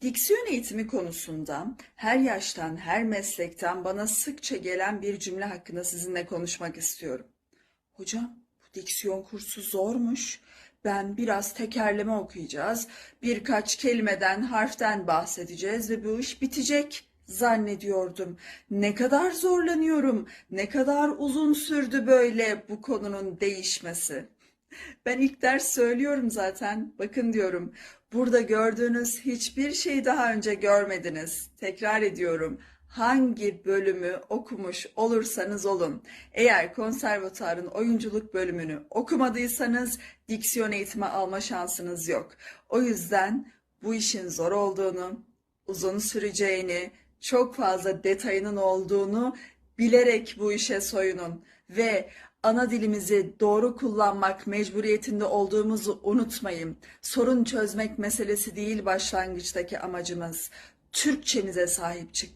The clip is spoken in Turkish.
Diksiyon eğitimi konusunda her yaştan, her meslekten bana sıkça gelen bir cümle hakkında sizinle konuşmak istiyorum. Hocam, bu diksiyon kursu zormuş. Ben biraz tekerleme okuyacağız, birkaç kelimeden, harften bahsedeceğiz ve bu iş bitecek zannediyordum. Ne kadar zorlanıyorum, ne kadar uzun sürdü böyle bu konunun değişmesi. Ben ilk ders söylüyorum zaten. Bakın diyorum. Burada gördüğünüz hiçbir şeyi daha önce görmediniz. Tekrar ediyorum. Hangi bölümü okumuş olursanız olun. Eğer konservatuarın oyunculuk bölümünü okumadıysanız diksiyon eğitimi alma şansınız yok. O yüzden bu işin zor olduğunu, uzun süreceğini, çok fazla detayının olduğunu bilerek bu işe soyunun ve ana dilimizi doğru kullanmak mecburiyetinde olduğumuzu unutmayın. Sorun çözmek meselesi değil başlangıçtaki amacımız. Türkçenize sahip çık.